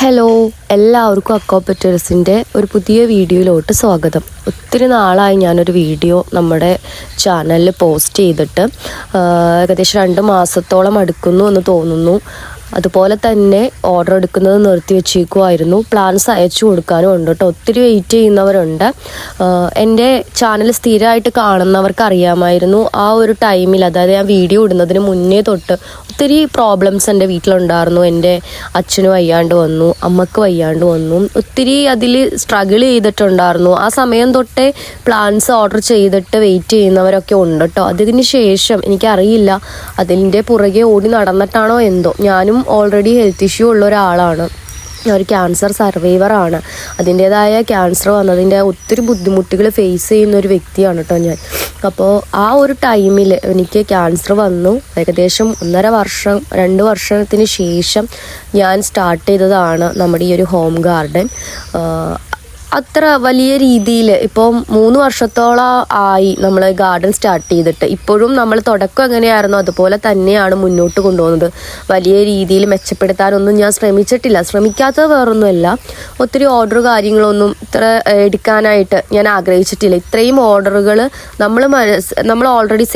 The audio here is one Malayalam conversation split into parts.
ഹലോ എല്ലാവർക്കും അക്കോപ്പറ്റേഴ്സിന്റെ ഒരു പുതിയ വീഡിയോയിലോട്ട് സ്വാഗതം. ഒത്തിരി നാളായി ഞാനൊരു വീഡിയോ നമ്മുടെ ചാനലിൽ പോസ്റ്റ് ചെയ്തിട്ട് ഏകദേശം രണ്ട് മാസത്തോളം അടുക്കുന്നു എന്ന് തോന്നുന്നു. അതുപോലെ തന്നെ ഓർഡർ എടുക്കുന്നത് നിർത്തി വെച്ചേക്കുമായിരുന്നു പ്ലാൻസ് അയച്ചു കൊടുക്കാനും ഉണ്ട് കേട്ടോ. ഒത്തിരി വെയിറ്റ് ചെയ്യുന്നവരുണ്ട്. എന്റെ ചാനൽ സ്ഥിരമായിട്ട് കാണുന്നവർക്ക് അറിയാമായിരുന്നു. ആ ഒരു ടൈമിൽ അതായത് ഞാൻ വീഡിയോ ഇടുന്നതിന് മുന്നേ തൊട്ട് ഒത്തിരി പ്രോബ്ലംസ് എന്റെ വീട്ടിലുണ്ടായിരുന്നു. എന്റെ അച്ഛനും വയ്യാണ്ട് വന്നു അമ്മയ്ക്ക് വയ്യാണ്ട് വന്നു. ഒത്തിരി അതിൽ സ്ട്രഗിൾ ചെയ്തിട്ടുണ്ടായിരുന്നു. ആ സമയം തൊട്ടേ പ്ലാൻസ് ഓർഡർ ചെയ്തിട്ട് വെയിറ്റ് ചെയ്യുന്നവരൊക്കെ ഉണ്ട് കേട്ടോ. അതിന് ശേഷം എനിക്കറിയില്ല അതിന്റെ പുറകെ ഓടി നടന്നിട്ടാണോ എന്തോ. ഞാനും ഓൾറെഡി ഹെൽത്ത് ഇഷ്യൂ ഉള്ള ഒരാളാണ്. ഒരു ക്യാൻസർ സർവൈവറാണ് അതിന്റെതായ ക്യാൻസർ വന്നതിന്റെ ഒത്തിരി ബുദ്ധിമുട്ടുകൾ ഫേസ് ചെയ്യുന്ന ഒരു വ്യക്തിയാണ് കേട്ടോ ഞാൻ. അപ്പോൾ ആ ഒരു ടൈമിൽ എനിക്ക് ക്യാൻസർ വന്നു. ഏകദേശം ഒന്നര വർഷം രണ്ട് വർഷത്തിന് ശേഷം ഞാൻ സ്റ്റാർട്ട് ചെയ്തതാണ് നമ്മുടെ ഈ ഒരു ഹോം ഗാർഡൻ അത്ര വലിയ രീതിയിൽ ഇപ്പോൾ മൂന്ന് വർഷത്തോളം ആയി നമ്മൾ ഗാർഡൻ സ്റ്റാർട്ട് ചെയ്തിട്ട്. ഇപ്പോഴും നമ്മൾ തുടക്കം എങ്ങനെയായിരുന്നു അതുപോലെ തന്നെയാണ് മുന്നോട്ട് കൊണ്ടുപോകുന്നത്. വലിയ രീതിയിൽ മെച്ചപ്പെടുത്താനൊന്നും ഞാൻ ശ്രമിച്ചിട്ടില്ല. ശ്രമിക്കാത്തത് വേറൊന്നുമല്ല. ഒത്തിരി ഓർഡർ കാര്യങ്ങളൊന്നും ഇത്ര എടുക്കാനായിട്ട് ഞാൻ ആഗ്രഹിച്ചിട്ടില്ല. ഇത്രയും ഓർഡറുകൾ നമ്മൾ നമ്മൾ ഓൾറെഡി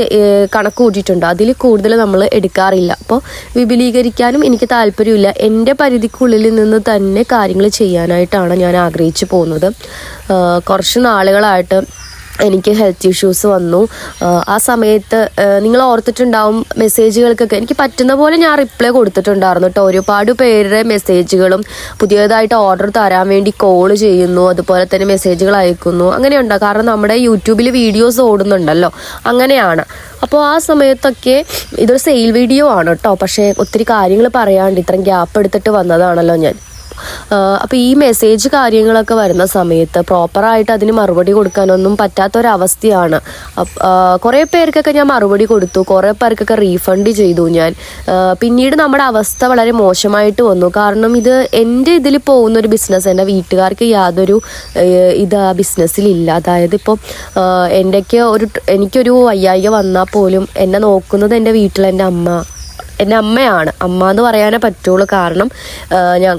കണക്ക് കൂട്ടിയിട്ടുണ്ട്. അതിൽ കൂടുതൽ നമ്മൾ എടുക്കാറില്ല. അപ്പോൾ വിപുലീകരിക്കാനും എനിക്ക് താല്പര്യമില്ല. എന്റെ പരിധിക്കുള്ളിൽ നിന്ന് തന്നെ കാര്യങ്ങൾ ചെയ്യാനായിട്ടാണ് ഞാൻ ആഗ്രഹിച്ചു പോകുന്നത്. ആഹ് കുറച്ച് നാളുകളായിട്ട് എനിക്ക് ഹെൽത്ത് ഇഷ്യൂസ് വന്നു. ആ സമയത്ത് നിങ്ങൾ ഓർത്തിട്ടുണ്ടാവും മെസ്സേജുകൾക്കൊക്കെ എനിക്ക് പറ്റുന്ന പോലെ ഞാൻ റിപ്ലൈ കൊടുത്തിട്ടുണ്ടായിരുന്നു കേട്ടോ. ഒരുപാട് പേരുടെ മെസ്സേജുകളും പുതിയതായിട്ട് ഓർഡർ തരാൻ വേണ്ടി കോൾ ചെയ്യുന്നു അതുപോലെ തന്നെ മെസ്സേജുകൾ അയക്കുന്നു അങ്ങനെയുണ്ടോ. കാരണം നമ്മുടെ യൂട്യൂബിൽ വീഡിയോസ് ഓടുന്നുണ്ടല്ലോ. അങ്ങനെയാണ്. അപ്പോൾ ആ സമയത്തൊക്കെ ഇതൊരു സെയിൽ വീഡിയോ ആണ് കേട്ടോ. പക്ഷേ ഒത്തിരി കാര്യങ്ങൾ പറയാണ്ട് ഇത്രയും ഗ്യാപ്പ് എടുത്തിട്ട് വന്നതാണല്ലോ ഞാൻ. അപ്പോൾ ഈ മെസ്സേജ് കാര്യങ്ങളൊക്കെ വരുന്ന സമയത്ത് പ്രോപ്പറായിട്ട് അതിന് മറുപടി കൊടുക്കാനൊന്നും പറ്റാത്തൊരവസ്ഥയാണ്. കുറേ പേർക്കൊക്കെ ഞാൻ മറുപടി കൊടുത്തു കുറേ പേർക്കൊക്കെ റീഫണ്ട് ചെയ്തു ഞാൻ. പിന്നീട് നമ്മുടെ അവസ്ഥ വളരെ മോശമായിട്ട് വന്നു. കാരണം ഇത് എന്റെ ഇതിൽ പോകുന്ന ഒരു ബിസിനസ് എന്റെ വീട്ടുകാർക്ക് യാതൊരു ഇത് ആ ബിസിനസ്സിലില്ല അതായത് ഇപ്പോൾ എന്റെയൊക്കെ ഒരു എനിക്കൊരു വയ്യായിക വന്നാൽ പോലും എന്നെ നോക്കുന്നത് എന്റെ വീട്ടിൽ എന്റെ അമ്മ. എന്റെ അമ്മയാണ്. അമ്മ എന്ന് പറയാനേ പറ്റുള്ളൂ. കാരണം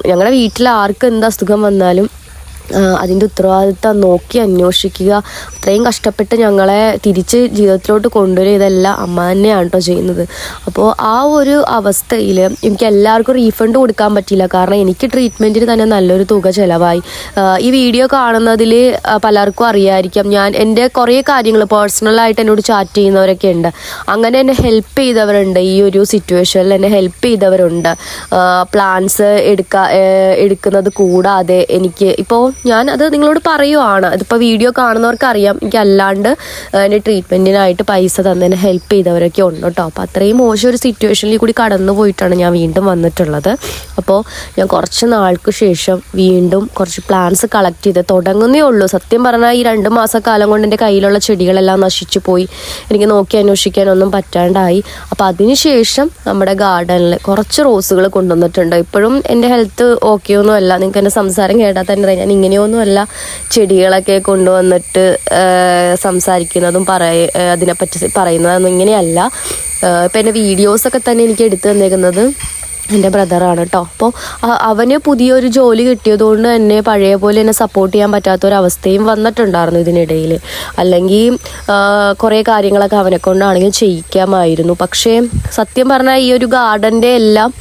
ഞങ്ങളുടെ വീട്ടിൽ ആർക്കും എന്ത് അസുഖം വന്നാലും അതിന്റെ ഉത്തരവാദിത്തം നോക്കി അന്വേഷിക്കുക. അത്രയും കഷ്ടപ്പെട്ട് ഞങ്ങളെ തിരിച്ച് ജീവിതത്തിലോട്ട് കൊണ്ടുവരിക ഇതെല്ലാം അമ്മ തന്നെയാണ് കേട്ടോ ചെയ്യുന്നത്. അപ്പോൾ ആ ഒരു അവസ്ഥയിൽ എനിക്ക് എല്ലാവർക്കും റീഫണ്ട് കൊടുക്കാൻ പറ്റിയില്ല. കാരണം എനിക്ക് ട്രീറ്റ്മെന്റിന് തന്നെ നല്ലൊരു തുക ചിലവായി. ഈ വീഡിയോ കാണുന്നതിൽ പലർക്കും അറിയായിരിക്കാം. ഞാൻ എന്റെ കുറേ കാര്യങ്ങൾ പേഴ്സണലായിട്ട് എന്നോട് ചാറ്റ് ചെയ്യുന്നവരൊക്കെ ഉണ്ട്. അങ്ങനെ എന്നെ ഹെൽപ്പ് ചെയ്തവരുണ്ട്. ഈ ഒരു സിറ്റുവേഷനിൽ എന്നെ ഹെൽപ്പ് ചെയ്തവരുണ്ട്. പ്ലാൻസ് എടുക്ക എടുക്കുന്നത് കൂടാതെ എനിക്ക് ഇപ്പോൾ ഞാൻ അത് നിങ്ങളോട് പറയുവാണ്. അതിപ്പോൾ വീഡിയോ കാണുന്നവർക്ക് അറിയാം എനിക്ക് അല്ലാണ്ട് എന്റെ ട്രീറ്റ്മെന്റിനായിട്ട് പൈസ തന്നതിന് ഹെൽപ്പ് ചെയ്തവരൊക്കെ ഉണ്ട് കേട്ടോ. അപ്പോൾ അത്രയും മോശം ഒരു സിറ്റുവേഷനിൽ കൂടി കടന്നു പോയിട്ടാണ് ഞാൻ വീണ്ടും വന്നിട്ടുള്ളത്. അപ്പോൾ ഞാൻ കുറച്ച് നാൾക്ക് ശേഷം വീണ്ടും കുറച്ച് പ്ലാന്റ്സ് കളക്ട് ചെയ്ത് തുടങ്ങുന്നേ ഉള്ളൂ. സത്യം പറഞ്ഞാൽ ഈ രണ്ട് മാസക്കാലം കൊണ്ട് എന്റെ കയ്യിലുള്ള ചെടികളെല്ലാം നശിച്ചു പോയി. എനിക്ക് നോക്കി അന്വേഷിക്കാനൊന്നും പറ്റാണ്ടായി. അപ്പോൾ അതിനുശേഷം നമ്മുടെ ഗാർഡനിൽ കുറച്ച് റോസുകൾ കൊണ്ടുവന്നിട്ടുണ്ട്. ഇപ്പോഴും എന്റെ ഹെൽത്ത് ഓക്കെ ഒന്നും അല്ല നിങ്ങൾക്ക് എന്റെ സംസാരം കേട്ടാൽ തന്നെ ഞാൻ ഇങ്ങനെയൊന്നും അല്ല ചെടികളൊക്കെ കൊണ്ടുവന്നിട്ട് സംസാരിക്കുന്നതും പറയ അതിനെപ്പറ്റി പറയുന്നതൊന്നും ഇങ്ങനെയല്ല. ഇപ്പം എന്റെ വീഡിയോസൊക്കെ തന്നെ എനിക്ക് എടുത്തു തന്നേക്കുന്നത് എന്റെ ബ്രദറാണ് കേട്ടോ അപ്പോൾ അവന് പുതിയൊരു ജോലി കിട്ടിയതുകൊണ്ട് തന്നെ പഴയ പോലെ എന്നെ സപ്പോർട്ട് ചെയ്യാൻ പറ്റാത്തൊരവസ്ഥയും വന്നിട്ടുണ്ടായിരുന്നു ഇതിനിടയിൽ അല്ലെങ്കിൽ കുറേ കാര്യങ്ങളൊക്കെ അവനെ കൊണ്ടാണെങ്കിൽ ചെയ്യിക്കാമായിരുന്നു. പക്ഷേ സത്യം പറഞ്ഞാൽ ഈ ഒരു ഗാർഡന്റെ എല്ലാം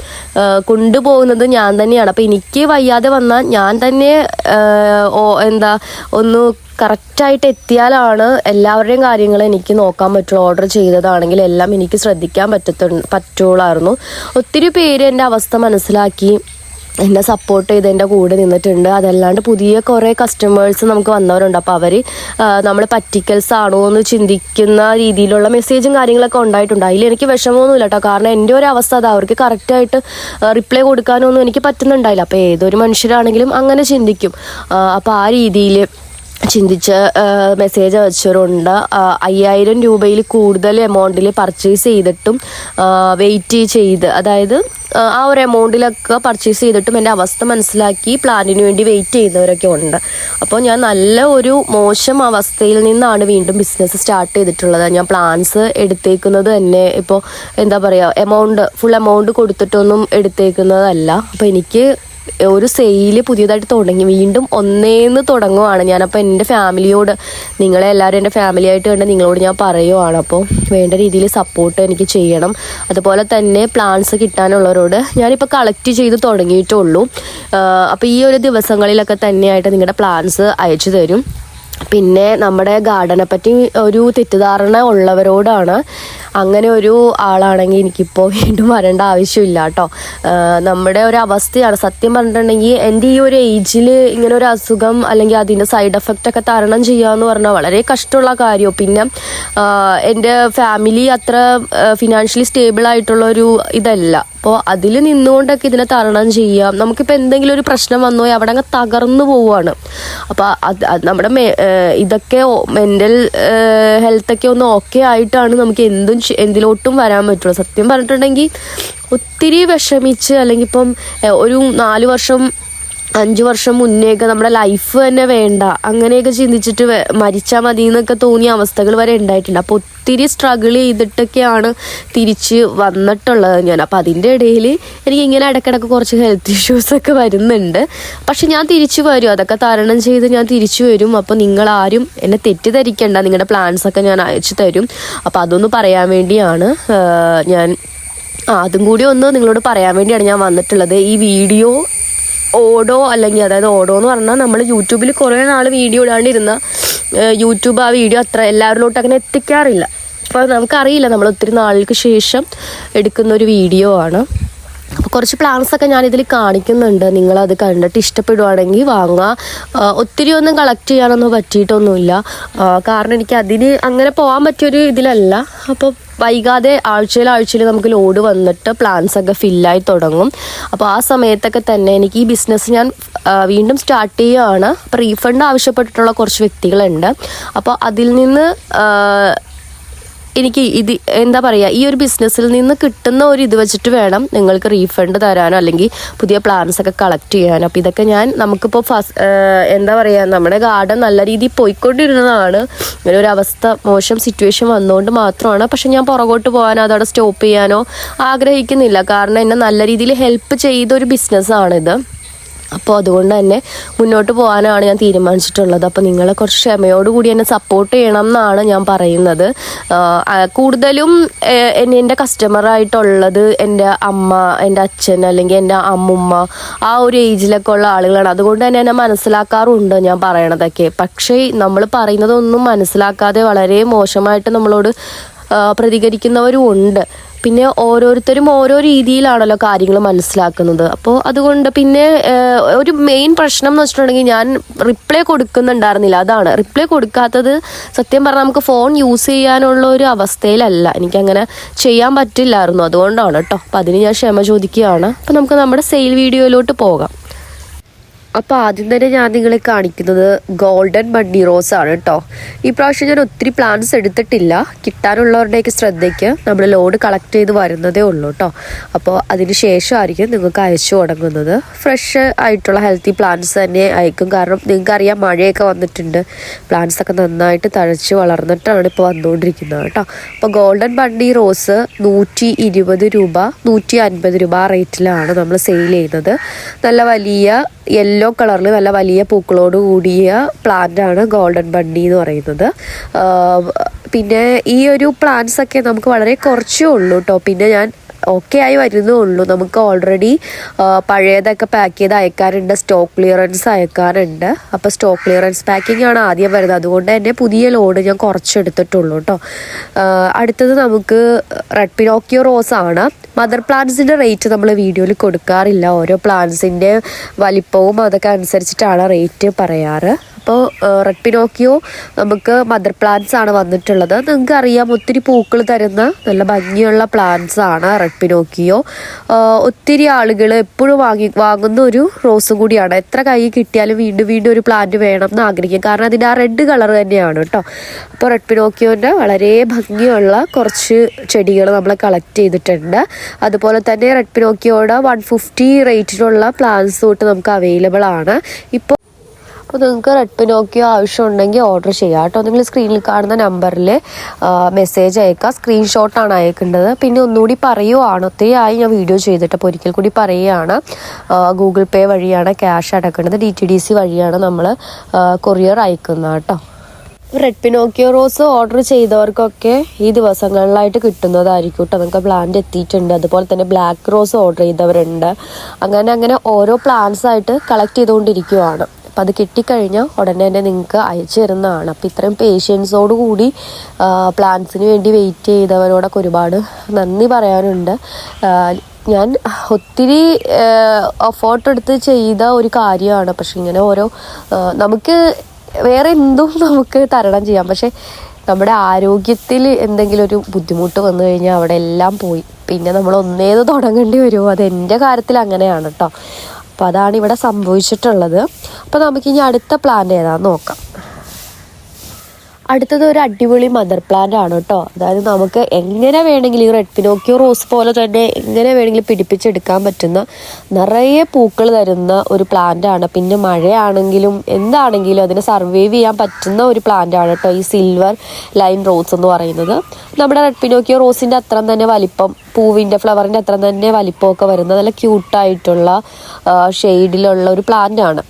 കൊണ്ടുപോകുന്നത് ഞാൻ തന്നെയാണ്. അപ്പോൾ എനിക്ക് വയ്യാതെ വന്നാൽ ഞാൻ തന്നെ എന്താ ഒന്ന് കറക്റ്റായിട്ട് എത്തിയാലാണ് എല്ലാവരുടെയും കാര്യങ്ങൾ എനിക്ക് നോക്കാൻ പറ്റുള്ളൂ. ഓർഡർ ചെയ്തതാണെങ്കിൽ എല്ലാം എനിക്ക് ശ്രദ്ധിക്കാൻ പറ്റത്തു പറ്റുള്ളായിരുന്നു. ഒത്തിരി പേര് എന്റെ അവസ്ഥ മനസ്സിലാക്കി എന്നെ സപ്പോർട്ട് ചെയ്ത് എന്റെ കൂടെ നിന്നിട്ടുണ്ട്. അതല്ലാണ്ട് പുതിയ കുറേ കസ്റ്റമേഴ്സ് നമുക്ക് വന്നവരുണ്ട്. അപ്പോൾ അവർ നമ്മൾ പറ്റിക്കൽസ് ആണോ എന്ന് ചിന്തിക്കുന്ന രീതിയിലുള്ള മെസ്സേജും കാര്യങ്ങളൊക്കെ ഉണ്ടായിട്ടുണ്ട്. അതിൽ എനിക്ക് വിഷമമൊന്നുമില്ല കേട്ടോ. കാരണം എന്റെ ഒരു അവസ്ഥ അത്. അവർക്ക് കറക്റ്റായിട്ട് റിപ്ലൈ കൊടുക്കാനൊന്നും എനിക്ക് പറ്റുന്നുണ്ടായില്ല. അപ്പോൾ ഏതൊരു മനുഷ്യരാണെങ്കിലും അങ്ങനെ ചിന്തിക്കും. അപ്പോൾ ആ രീതിയിൽ ചിന്തിച്ച് മെസ്സേജ് അയച്ചവരുണ്ട്. അയ്യായിരം രൂപയിൽ കൂടുതൽ എമൗണ്ടിൽ പർച്ചേസ് ചെയ്തിട്ടും വെയിറ്റ് ചെയ്ത് അതായത് ആ ഒരു എമൗണ്ടിലൊക്കെ പർച്ചേസ് ചെയ്തിട്ടും എന്റെ അവസ്ഥ മനസ്സിലാക്കി പ്ലാനിന് വേണ്ടി വെയിറ്റ് ചെയ്യുന്നവരൊക്കെ ഉണ്ട്. അപ്പോൾ ഞാൻ നല്ല ഒരു മോശം അവസ്ഥയിൽ നിന്നാണ് വീണ്ടും ബിസിനസ് സ്റ്റാർട്ട് ചെയ്തിട്ടുള്ളത്. ഞാൻ പ്ലാൻസ് എടുത്തേക്കുന്നത് തന്നെ ഇപ്പോൾ എന്താ പറയുക എമൗണ്ട് ഫുൾ എമൗണ്ട് കൊടുത്തിട്ടൊന്നും എടുത്തേക്കുന്നതല്ല. അപ്പോൾ എനിക്ക് ഒരു സെയിൽ പുതിയതായിട്ട് തുടങ്ങി. വീണ്ടും ഒന്നേന്ന് തുടങ്ങുവാണ്. ഞാനപ്പോൾ എന്റെ ഫാമിലിയോട് നിങ്ങളെ എല്ലാവരും എന്റെ ഫാമിലി ആയിട്ട് കണ്ട് നിങ്ങളോട് ഞാൻ പറയുവാണ്. അപ്പോൾ വേണ്ട രീതിയിൽ സപ്പോർട്ട് എനിക്ക് ചെയ്യണം. അതുപോലെ തന്നെ പ്ലാൻസ് കിട്ടാനുള്ളവരോട് ഞാനിപ്പോൾ കളക്ട് ചെയ്ത് തുടങ്ങിയിട്ടുള്ളൂ. അപ്പോൾ ഈ ഒരു ദിവസങ്ങളിലൊക്കെ തന്നെയായിട്ട് നിങ്ങളുടെ പ്ലാൻസ് അയച്ചു തരും. പിന്നെ നമ്മുടെ ഗാർഡനെ പറ്റി ഒരു തെറ്റിദ്ധാരണ ഉള്ളവരോടാണ്. അങ്ങനെ ഒരു ആളാണെങ്കിൽ എനിക്കിപ്പോൾ വീണ്ടും വരേണ്ട ആവശ്യമില്ല കേട്ടോ. നമ്മുടെ ഒരു അവസ്ഥയാണ്. സത്യം പറഞ്ഞിട്ടുണ്ടെങ്കിൽ എന്റെ ഈ ഒരു ഏജിൽ ഇങ്ങനെ ഒരു അസുഖം അല്ലെങ്കിൽ അതിന്റെ സൈഡ് എഫക്റ്റ് ഒക്കെ തരണം ചെയ്യുക എന്ന് പറഞ്ഞാൽ വളരെ കഷ്ടമുള്ള കാര്യവും പിന്നെ എന്റെ ഫാമിലി അത്ര ഫിനാൻഷ്യലി സ്റ്റേബിൾ ആയിട്ടുള്ള ഒരു ഇതല്ല. അപ്പോൾ അതിൽ നിന്നുകൊണ്ടൊക്കെ ഇതിനെ തരണം ചെയ്യാം. നമുക്കിപ്പോൾ എന്തെങ്കിലും ഒരു പ്രശ്നം വന്നു അവിടെ അങ്ങ് തകർന്നു പോവുകയാണ്. അപ്പോൾ അത് നമ്മുടെ ഇതൊക്കെ മെന്റൽ ഹെൽത്തൊക്കെ ഒന്ന് ഓക്കെ ആയിട്ടാണ് നമുക്ക് എന്തും എന്തിലോട്ടും വരാൻ പറ്റുള്ളൂ. സത്യം പറഞ്ഞിട്ടുണ്ടെങ്കിൽ ഒത്തിരി വിഷമിച്ച് അല്ലെങ്കിൽ ഇപ്പം ഒരു നാല് വർഷം അഞ്ച് വർഷം മുന്നേയൊക്കെ നമ്മുടെ ലൈഫ് തന്നെ വേണ്ട. അങ്ങനെയൊക്കെ ചിന്തിച്ചിട്ട് മരിച്ചാൽ മതി എന്നൊക്കെ തോന്നിയ അവസ്ഥകൾ വരെ ഉണ്ടായിട്ടുണ്ട്. അപ്പോൾ ഒത്തിരി സ്ട്രഗിൾ ചെയ്തിട്ടൊക്കെയാണ് തിരിച്ച് വന്നിട്ടുള്ളത് ഞാൻ. അപ്പോൾ അതിന്റെ ഇടയിൽ എനിക്ക് ഇങ്ങനെ ഇടയ്ക്കിടയ്ക്ക് കുറച്ച് ഹെൽത്ത് ഇഷ്യൂസൊക്കെ വരുന്നുണ്ട്. പക്ഷെ ഞാൻ തിരിച്ചു വരും. അതൊക്കെ തരണം ചെയ്ത് ഞാൻ തിരിച്ചു വരും. അപ്പോൾ നിങ്ങൾ ആരും എന്നെ തെറ്റിദ്ധരിക്കേണ്ട. നിങ്ങളുടെ പ്ലാൻസ് ഒക്കെ ഞാൻ അയച്ചു തരും. അപ്പോൾ അതൊന്ന് പറയാൻ വേണ്ടിയാണ് ഞാൻ ആ അതും കൂടി ഒന്ന് നിങ്ങളോട് പറയാൻ വേണ്ടിയാണ് ഞാൻ വന്നിട്ടുള്ളത്. ഈ വീഡിയോ ഓടോ അല്ലെങ്കിൽ അതായത് ഓടോ എന്ന് പറഞ്ഞാൽ നമ്മൾ യൂട്യൂബിൽ കുറേ നാൾ വീഡിയോ ഇടാണ്ടിരുന്ന യൂട്യൂബ് ആ വീഡിയോ അത്ര എല്ലാവരിലോട്ട് അങ്ങനെ എത്തിക്കാറില്ല. അപ്പോൾ നമുക്കറിയില്ല. നമ്മൾ ഒത്തിരി നാളുകൾക്ക് ശേഷം എടുക്കുന്ന ഒരു വീഡിയോ ആണ്. അപ്പോൾ കുറച്ച് പ്ലാൻസ് ഒക്കെ ഞാൻ ഇതിൽ കാണിക്കുന്നുണ്ട്. നിങ്ങളത് കണ്ടിട്ട് ഇഷ്ടപ്പെടുവാണെങ്കിൽ വാങ്ങുക. ഒത്തിരി ഒന്നും കളക്ട് ചെയ്യാനൊന്നും പറ്റിയിട്ടൊന്നുമില്ല. കാരണം എനിക്ക് അതിന് അങ്ങനെ പോകാൻ പറ്റിയൊരു ഇതിലല്ല. അപ്പോൾ വൈകാതെ ആഴ്ചയിൽ ആഴ്ചയിൽ നമുക്ക് ലോഡ് വന്നിട്ട് പ്ലാൻസ് ഒക്കെ ഫില്ലായി തുടങ്ങും. അപ്പോൾ ആ സമയത്തൊക്കെ തന്നെ എനിക്ക് ഈ ബിസിനസ് ഞാൻ വീണ്ടും സ്റ്റാർട്ട് ചെയ്യുകയാണ് അപ്പോൾ റീഫണ്ട് ആവശ്യപ്പെട്ടിട്ടുള്ള കുറച്ച് വ്യക്തികളുണ്ട്. അപ്പോൾ അതിൽ നിന്ന് എനിക്ക് ഇത് എന്താ പറയുക ഈ ഒരു ബിസിനസ്സിൽ നിന്ന് കിട്ടുന്ന ഒരു ഇത് വെച്ചിട്ട് വേണം നിങ്ങൾക്ക് റീഫണ്ട് തരാനോ അല്ലെങ്കിൽ പുതിയ പ്ലാൻസ് ഒക്കെ കളക്ട് ചെയ്യാനോ. അപ്പോൾ ഇതൊക്കെ ഞാൻ നമുക്കിപ്പോൾ ഫസ്റ്റ് എന്താ പറയുക നമ്മുടെ ഗാർഡൻ നല്ല രീതിയിൽ പോയിക്കൊണ്ടിരുന്നതാണ്. ഇങ്ങനെ ഒരു അവസ്ഥ മോശം സിറ്റുവേഷൻ വന്നുകൊണ്ട് മാത്രമാണ്. പക്ഷെ ഞാൻ പുറകോട്ട് പോകാനോ അതവിടെ സ്റ്റോപ്പ് ചെയ്യാനോ ആഗ്രഹിക്കുന്നില്ല. കാരണം എന്നെ നല്ല രീതിയിൽ ഹെൽപ്പ് ചെയ്ത ഒരു ബിസിനസ്സാണിത് അപ്പോൾ അതുകൊണ്ട് തന്നെ മുന്നോട്ട് പോകാനാണ് ഞാൻ തീരുമാനിച്ചിട്ടുള്ളത്. അപ്പോൾ നിങ്ങളെ കുറച്ച് ക്ഷമയോടുകൂടി എന്നെ സപ്പോർട്ട് ചെയ്യണം എന്നാണ് ഞാൻ പറയുന്നത്. കൂടുതലും എന്റെ കസ്റ്റമറായിട്ടുള്ളത് എന്റെ അമ്മ എന്റെ അച്ഛൻ അല്ലെങ്കിൽ എന്റെ അമ്മുമ്മ ആ ഒരു ഏജിലൊക്കെ ഉള്ള ആളുകളാണ്. അതുകൊണ്ട് തന്നെ എന്നെ മനസ്സിലാക്കാറുണ്ട് ഞാൻ പറയണതൊക്കെ. പക്ഷേ നമ്മൾ പറയുന്നതൊന്നും മനസ്സിലാക്കാതെ വളരെ മോശമായിട്ട് നമ്മളോട് പ്രതികരിക്കുന്നവരും ഉണ്ട്. പിന്നെ ഓരോരുത്തരും ഓരോ രീതിയിലാണല്ലോ കാര്യങ്ങൾ മനസ്സിലാക്കുന്നത്. അപ്പോൾ അതുകൊണ്ട് പിന്നെ ഒരു മെയിൻ പ്രശ്നം എന്ന് വെച്ചിട്ടുണ്ടെങ്കിൽ ഞാൻ റിപ്ലൈ കൊടുക്കുന്നുണ്ടായിരുന്നില്ല. അതാണ്. റിപ്ലൈ കൊടുക്കാത്തത് സത്യം പറഞ്ഞാൽ നമുക്ക് ഫോൺ യൂസ് ചെയ്യാനുള്ള ഒരു അവസ്ഥയിലല്ല. എനിക്കങ്ങനെ ചെയ്യാൻ പറ്റില്ലായിരുന്നു. അതുകൊണ്ടാണ് കേട്ടോ. അപ്പം അതിന് ഞാൻ ക്ഷമ ചോദിക്കുകയാണ്. അപ്പം നമുക്ക് നമ്മുടെ സെയിൽ വീഡിയോയിലോട്ട് പോകാം. അപ്പോൾ ആദ്യം തന്നെ ഞാൻ നിങ്ങളെ കാണിക്കുന്നത് ഗോൾഡൻ മണ്ണി റോസ് ആണ് കേട്ടോ ഈ പ്രാവശ്യം ഞാൻ ഒത്തിരി പ്ലാൻസ് എടുത്തിട്ടില്ല. കിട്ടാനുള്ളവരുടെയൊക്കെ ശ്രദ്ധയ്ക്ക് നമ്മൾ ലോഡ് കളക്ട് ചെയ്ത് വരുന്നതേ ഉള്ളൂ കേട്ടോ അപ്പോൾ അതിന് ശേഷമായിരിക്കും നിങ്ങൾക്ക് അയച്ചു തുടങ്ങുന്നത്. ഫ്രഷ് ആയിട്ടുള്ള ഹെൽത്തി പ്ലാന്റ്സ് തന്നെ അയക്കും കാരണം നിങ്ങൾക്കറിയാം മഴയൊക്കെ വന്നിട്ടുണ്ട്. പ്ലാന്റ്സ് ഒക്കെ നന്നായിട്ട് തഴച്ച് വളർന്നിട്ടാണ് ഇപ്പോൾ വന്നുകൊണ്ടിരിക്കുന്നത് കേട്ടോ അപ്പോൾ ഗോൾഡൻ ബണ്ണി റോസ് നൂറ്റി ഇരുപത് രൂപ നൂറ്റി അൻപത് രൂപ റേറ്റിലാണ് നമ്മൾ സെയിൽ ചെയ്യുന്നത്. നല്ല വലിയ യെല്ലോ കളറിൽ നല്ല വലിയ പൂക്കളോട് കൂടിയ പ്ലാന്റ് ആണ് ഗോൾഡൻ ബണ്ണി എന്ന് പറയുന്നത്. പിന്നെ ഈ ഒരു പ്ലാന്റ്സ് ഒക്കെ നമുക്ക് വളരെ കുറച്ചേ ഉള്ളൂ കേട്ടോ പിന്നെ ഞാൻ ഓക്കെ ആയി വരുന്നേ ഉള്ളൂ. നമുക്ക് ഓൾറെഡി പഴയതൊക്കെ പാക്ക് ചെയ്ത് അയക്കാറുണ്ട്. Stock clearance അയക്കാറുണ്ട്. അപ്പോൾ സ്റ്റോക്ക് ക്ലിയറൻസ് പാക്കിംഗ് ആണ് ആദ്യം വരുന്നത്. അതുകൊണ്ട് തന്നെ പുതിയ ലോഡ് ഞാൻ കുറച്ചെടുത്തിട്ടുള്ളൂ കേട്ടോ അടുത്തത് നമുക്ക് റെഡ് പിനോക്കിയോ റോസ് ആണ്. മദർ പ്ലാന്റ്സിന്റെ റേറ്റ് നമ്മൾ വീഡിയോയിൽ കൊടുക്കാറില്ല. ഓരോ പ്ലാന്റ്സിന്റെ വലിപ്പവും അതൊക്കെ അനുസരിച്ചിട്ടാണ് റേറ്റ് പറയാറ്. അപ്പോൾ റെഡ് പിനോക്കിയോ നമുക്ക് മദർ പ്ലാന്റ്സ് ആണ് വന്നിട്ടുള്ളത്. നിങ്ങൾക്ക് അറിയാം ഒത്തിരി പൂക്കൾ തരുന്ന നല്ല ഭംഗിയുള്ള പ്ലാന്റ്സ് ആണ് റെഡ് പിനോക്കിയോ. ഒത്തിരി ആളുകൾ എപ്പോഴും വാങ്ങി വാങ്ങുന്ന ഒരു റോസ് കൂടിയാണ്. എത്ര കൈ കിട്ടിയാലും വീണ്ടും വീണ്ടും ഒരു പ്ലാന്റ് വേണം എന്ന് ആഗ്രഹിക്കും. കാരണം അതിന്റെ ആ റെഡ് കളർ തന്നെയാണ് കേട്ടോ. അപ്പോൾ റെഡ് പിനോക്കിയോന്റെ വളരെ ഭംഗിയുള്ള കുറച്ച് ചെടികൾ നമ്മൾ കളക്ട് ചെയ്തിട്ടുണ്ട്. അതുപോലെ തന്നെ റെഡ് പിനോക്കിയോയുടെ വൺ ഫിഫ്റ്റി റേറ്റിലുള്ള പ്ലാന്റ്സ് തൊട്ട് നമുക്ക് അവൈലബിൾ ആണ്. ഇപ്പോൾ അപ്പോൾ നിങ്ങൾക്ക് റെഡ് പിനോക്കിയോ ആവശ്യമുണ്ടെങ്കിൽ ഓർഡർ ചെയ്യാം. കേട്ടോ നിങ്ങൾ സ്ക്രീനിൽ കാണുന്ന നമ്പറിൽ മെസ്സേജ് അയക്കുക സ്ക്രീൻഷോട്ടാണ് അയക്കേണ്ടത്. പിന്നെ ഒന്നുകൂടി പറയുവാണ്. ഒത്തിരി ആയി ഞാൻ വീഡിയോ ചെയ്തിട്ട് അപ്പോൾ ഒരിക്കൽ കൂടി പറയുകയാണ് ഗൂഗിൾ പേ വഴിയാണ് ക്യാഷ് അടക്കേണ്ടത്. ഡി ടി ഡി സി വഴിയാണ് നമ്മൾ കൊറിയർ അയക്കുന്നത് കേട്ടോ. Red Pinocchio rose? ഓർഡർ ചെയ്തവർക്കൊക്കെ ഈ ദിവസങ്ങളിലായിട്ട് കിട്ടുന്നതായിരിക്കും കേട്ടോ. നമുക്ക് പ്ലാന്റ് എത്തിയിട്ടുണ്ട്. അതുപോലെ തന്നെ ബ്ലാക്ക് റോസ് ഓർഡർ ചെയ്തവരുണ്ട്. അങ്ങനെ അങ്ങനെ ഓരോ പ്ലാന്റ്സ് ആയിട്ട് കളക്ട് ചെയ്തുകൊണ്ടിരിക്കുവാണ്. അപ്പം അത് കിട്ടിക്കഴിഞ്ഞാൽ ഉടനെ തന്നെ നിങ്ങൾക്ക് അയച്ചു തരുന്നതാണ്. അപ്പം ഇത്രയും പേഷ്യൻസോട് കൂടി പ്ലാൻസിന് വേണ്ടി വെയിറ്റ് ചെയ്തവരോടൊക്കെ ഒരുപാട് നന്ദി പറയാനുണ്ട്. ഞാൻ ഒത്തിരി എഫേർട്ട് എടുത്ത് ചെയ്ത ഒരു കാര്യമാണ്. പക്ഷെ ഇങ്ങനെ ഓരോ നമുക്ക് വേറെ എന്തും നമുക്ക് തരണം ചെയ്യാം. പക്ഷെ നമ്മുടെ ആരോഗ്യത്തിൽ എന്തെങ്കിലും ഒരു ബുദ്ധിമുട്ട് വന്നു കഴിഞ്ഞാൽ അവിടെ എല്ലാം പോയി. പിന്നെ നമ്മൾ ഒന്നേത് തുടങ്ങേണ്ടി വരുമോ അത് എന്റെ കാര്യത്തിൽ അങ്ങനെയാണ് കേട്ടോ അപ്പോൾ അതാണ് ഇവിടെ സംഭവിച്ചിട്ടുള്ളത്. അപ്പോൾ നമുക്കിനി അടുത്ത പ്ലാന്റ് ഏതാണെന്ന് നോക്കാം. അടുത്തത് ഒരു അടിപൊളി മദർ പ്ലാന്റ് ആണ് കേട്ടോ. അതായത് നമുക്ക് എങ്ങനെ വേണമെങ്കിലും ഈ റെഡ് പിനോക്കിയോ റോസ് പോലെ തന്നെ എങ്ങനെ വേണമെങ്കിലും പിടിപ്പിച്ചെടുക്കാൻ പറ്റുന്ന നിറയെ പൂക്കൾ തരുന്ന ഒരു പ്ലാന്റ് ആണ്. പിന്നെ മഴയാണെങ്കിലും എന്താണെങ്കിലും അതിനെ സർവൈവ് ചെയ്യാൻ പറ്റുന്ന ഒരു പ്ലാന്റ് ആണ് കേട്ടോ ഈ സിൽവർ ലൈൻ റോസ് എന്ന് പറയുന്നത്. നമ്മുടെ റെഡ് പിനോക്കിയോ റോസിന്റെ അത്രയും തന്നെ വലിപ്പം പൂവിന്റെ ഫ്ലവറിന്റെ അത്രയും തന്നെ വലിപ്പമൊക്കെ വരുന്ന നല്ല ക്യൂട്ടായിട്ടുള്ള ഷെയ്ഡിലുള്ള ഒരു പ്ലാന്റ് ആണ്.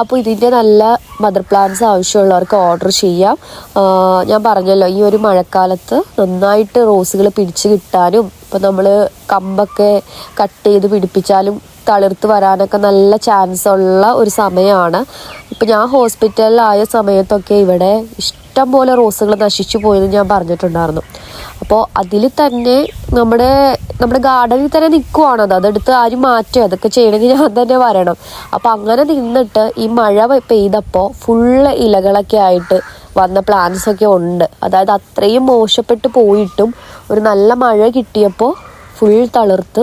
അപ്പോൾ ഇതിന്റെ നല്ല മദർ പ്ലാന്റ്സ് ആവശ്യമുള്ളവർക്ക് ഓർഡർ ചെയ്യാം. ഞാൻ പറഞ്ഞല്ലോ ഈ ഒരു മഴക്കാലത്ത് നന്നായിട്ട് റോസുകൾ പിടിച്ച് കിട്ടാനും ഇപ്പം നമ്മൾ കമ്പൊക്കെ കട്ട് ചെയ്ത് പിടിപ്പിച്ചാലും തളിർത്ത് വരാനൊക്കെ നല്ല ചാൻസ് ഉള്ള ഒരു സമയമാണ് ഇപ്പം ഞാൻ ഹോസ്പിറ്റലിലായ സമയത്തൊക്കെ ഇവിടെ ഇഷ്ടം പോലെ റോസുകൾ നശിച്ചു പോയെന്ന് ഞാൻ പറഞ്ഞിട്ടുണ്ടായിരുന്നു. അപ്പോൾ അതിൽ തന്നെ നമ്മുടെ നമ്മുടെ ഗാർഡനിൽ തന്നെ നിൽക്കുവാണത് അതെടുത്ത് ആരും മാറ്റുക അതൊക്കെ ചെയ്യണമെങ്കിൽ ഞാൻ തന്നെ വരണം. അപ്പം അങ്ങനെ നിന്നിട്ട് ഈ മഴ പെയ്തപ്പോൾ ഫുള്ള് ഇലകളൊക്കെ ആയിട്ട് വന്ന പ്ലാന്റ്സ് ഒക്കെ ഉണ്ട്. അതായത് അത്രയും മോശപ്പെട്ട് പോയിട്ടും ഒരു നല്ല മഴ കിട്ടിയപ്പോൾ ഫുൾ തളിർത്ത്